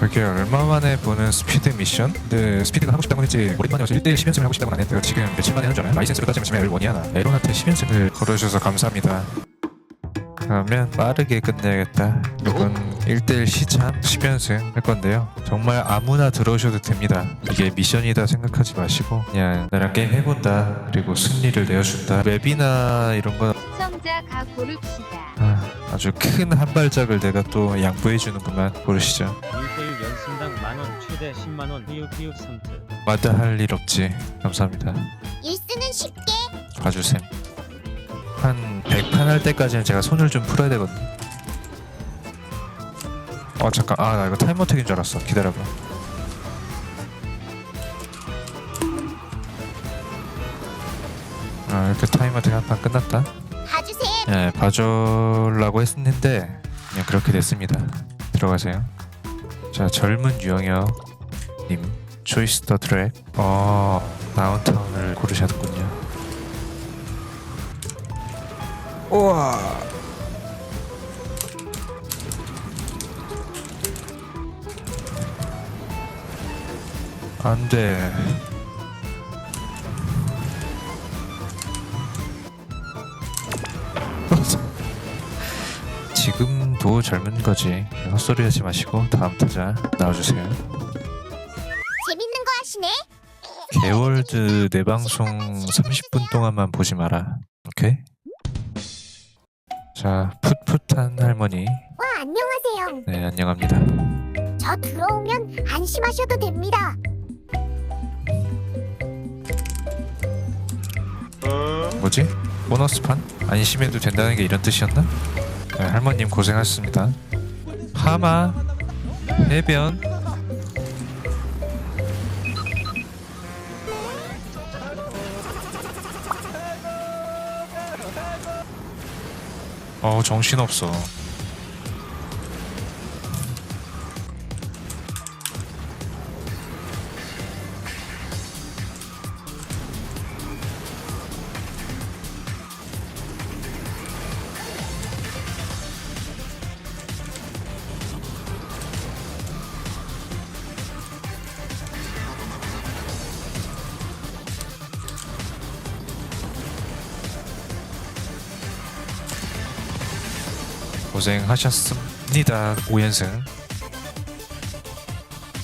저게 얼마 만에 보는 스피드 미션? 근데 스피드가 하고 싶다고 했지. 오랜만에 와서 1대1 10연승을 하고 싶다고는 안 했대요. 지금 며칠 만에 하는 줄 알아요? 라이센스로 따지면 지금 L1이 하나 에론한테 10연승을 걸어주셔서 감사합니다. 그러면 빠르게 끝내야겠다. 이건 1대1 시참 10연승 할 건데요. 정말 아무나 들어오셔도 됩니다. 이게 미션이다 생각하지 마시고 그냥 나랑 게임 해본다. 그리고 승리를 내어준다. 맵이나 이런 거. 시청자 가 고릅시다. 아, 아주 큰 한 발짝을 내가 또 양보해주는구만. 고르시죠. 1대1 연승당 만원 최대 10만원. 히읗히읗 선트. 마다 할일 없지. 감사합니다. 일스는 쉽게. 봐주셈. 한 100판 할 때까지는 제가 손을 좀 풀어야 되거든요 어 잠깐. 아 나 이거 타이머 택인 줄 알았어. 기다려봐. 아 이렇게 타이머 택 한 판 끝났다. 봐주세요. 예 봐주려고 했는데 그냥 그렇게 됐습니다. 들어가세요. 자 젊은 유영혁 님 초이스 더 트랙 어 다운타운을 고르셨군요. 우와. 안돼. 지금도 젊은 거지. 헛소리 하지 마시고 다음 타자 나와주세요 개월드 내 방송 30분 동안만 보지 마라 오케이? 자 풋풋한 할머니 와 안녕하세요. 네 안녕합니다 저 들어오면 안심하셔도 됩니다. 뭐지? 보너스 판? 안심해도 된다는 게 이런 뜻이었나? 네, 할머님 고생하셨습니다 파마 해변 어 정신없어 고생하셨습니다. 5연승.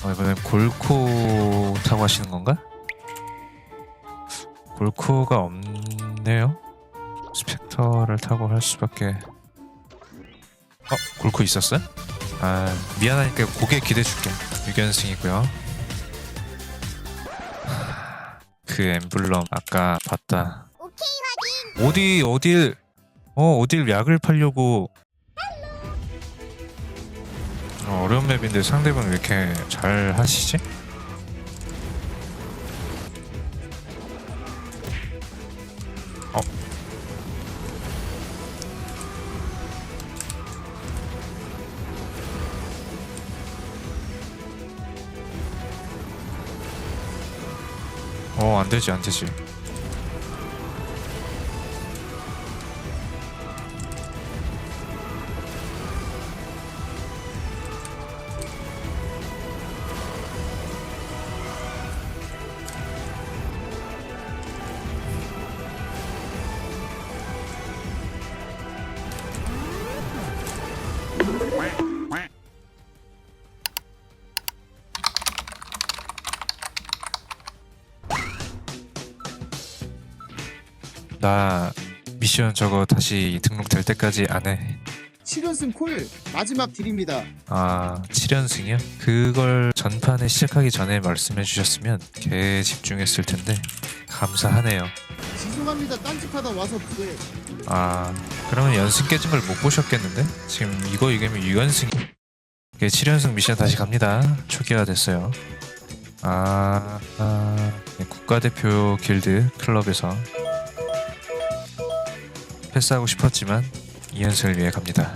어, 이번엔 골코 타고 하시는 건가? 골코가 없네요. 스펙터를 타고 할 수밖에. 어, 골코 있었어요? 아, 미안하니까 고개 기대 줄게. 6연승이고요. 그 엠블럼 아까 봤다. 오케이 어디 어딜 어 어딜 약을 팔려고 어, 어려운 맵인데 상대분 왜 이렇게 잘 하시지? 어 어, 안 되지, 안 되지. 나 미션 저거 다시 등록될 때까지 안 해. 7연승 콜 마지막 딜입니다. 아, 7연승이요? 그걸 전판에 시작하기 전에 말씀해 주셨으면 개 집중했을 텐데 감사하네요. 죄송합니다. 딴짓하다 와서 그래. 아, 그러면 연승 깨진 걸 못 보셨겠는데? 지금 이거 이기면 6연승 이게 7연승 미션 다시 갑니다. 초기화 됐어요. 아, 아 네, 국가대표 길드 클럽에서 패스하고 싶었지만 2연승을 위해 갑니다.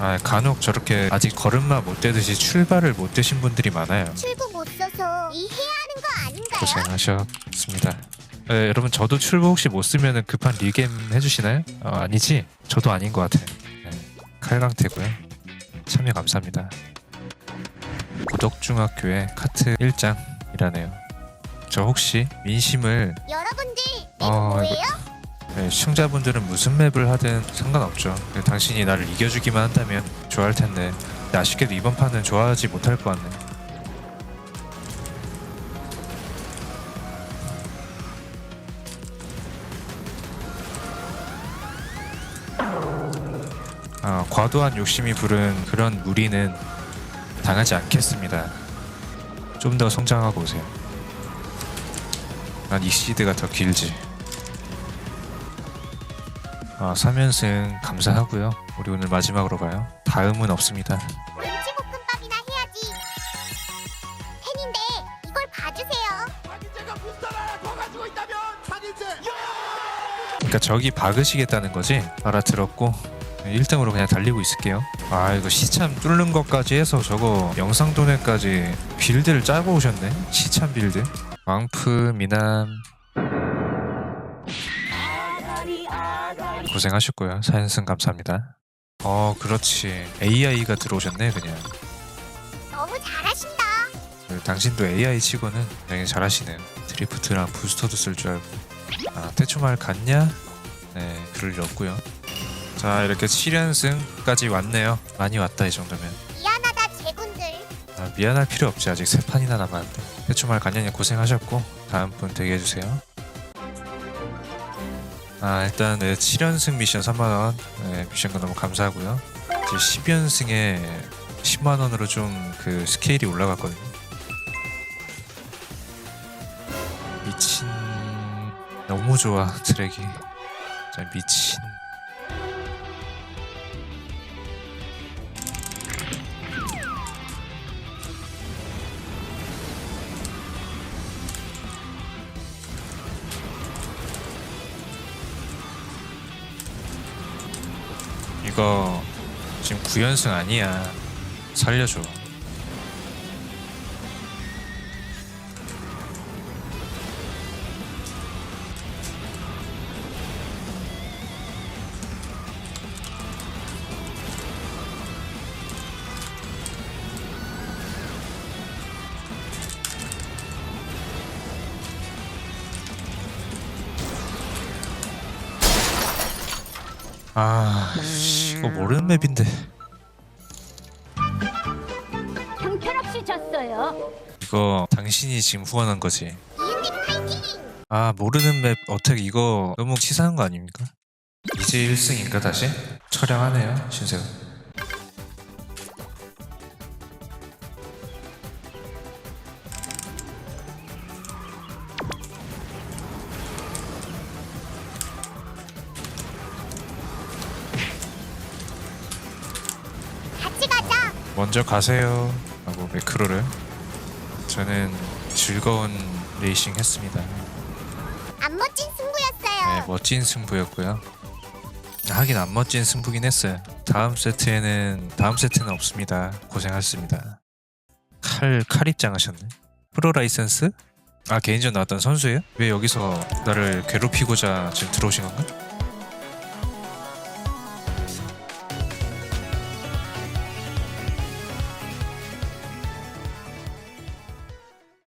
아, 간혹 저렇게 아직 걸음마 못 되듯이 출발을 못 되신 분들이 많아요. 출구 못 써서 이 해야 하는 거 아닌가요? 고생하셨습니다. 에, 여러분 저도 출구 혹시 못 쓰면은 급한 리겜 해주시나요? 어, 아니지? 저도 아닌 것 같아. 네, 칼강태고요. 참여 감사합니다. 고덕중학교의 카트 1장이라네요. 저 혹시 민심을 여러분들 맵 어, 뭐예요? 네, 시청자분들은 무슨 맵을 하든 상관없죠. 근데 당신이 나를 이겨주기만 한다면 좋아할 텐데 아쉽게도 이번 판은 좋아하지 못할 것 같네. 아, 과도한 욕심이 부른 그런 무리는 당하지 않겠습니다. 좀 더 성장하고 오세요. 난 익시드가 더 길지. 아, 3연승 감사하고요. 우리 오늘 마지막으로 가요. 다음은 없습니다. 김치볶음밥이나 해야지. 팬인데 이걸 봐주세요. 그러니까 저기 박으시겠다는 거지? 알아들었고 1등으로 그냥 달리고 있을게요. 아 이거 시참 뚫는 것까지 해서 저거 영상 도내까지 빌드를 짜고 오셨네. 시참 빌드. 왕프 미남 고생하셨고요. 4연승 감사합니다. 어 그렇지 AI가 들어오셨네 그냥. 너무 잘하신다. 그, 당신도 AI 치고는 굉장히 잘하시네요. 드리프트랑 부스터도 쓸 줄 알고. 아, 태초말 갔냐? 네, 그럴 일 없고요. 자, 이렇게 7연승까지 왔네요. 많이 왔다 이 정도면. 미안하다 제군들. 아, 미안할 필요 없지. 아직 세 판이나 남았는데. 태초말 갔냐니 고생하셨고 다음 분 대기해주세요. 아, 일단 네, 7연승 미션 3만 원. 네, 미션가 너무 감사하고요. 이제 10연승에 10만 원으로 좀 그 스케일이 올라갔거든요. 미친 너무 좋아 트랙이 진짜 미친 이거 지금 9연승 아니야. 살려줘. 아 씨, 이거 모르는 맵인데 형편없이 졌어요. 이거 당신이 지금 후원한 거지 파이팅! 아 모르는 맵 어택 이거 너무 치사한 거 아닙니까? 이제 1승인가 다시? 처량하네요 신세가 먼저 가세요 하고 매크로를 저는 즐거운 레이싱 했습니다 안 멋진 승부였어요. 네, 멋진 승부였고요 하긴 안 멋진 승부긴 했어요 다음 세트에는 다음 세트는 없습니다 고생하셨습니다 칼, 칼 입장하셨네 프로 라이센스? 아 개인전 나왔던 선수예요? 왜 여기서 나를 괴롭히고자 지금 들어오신 건가?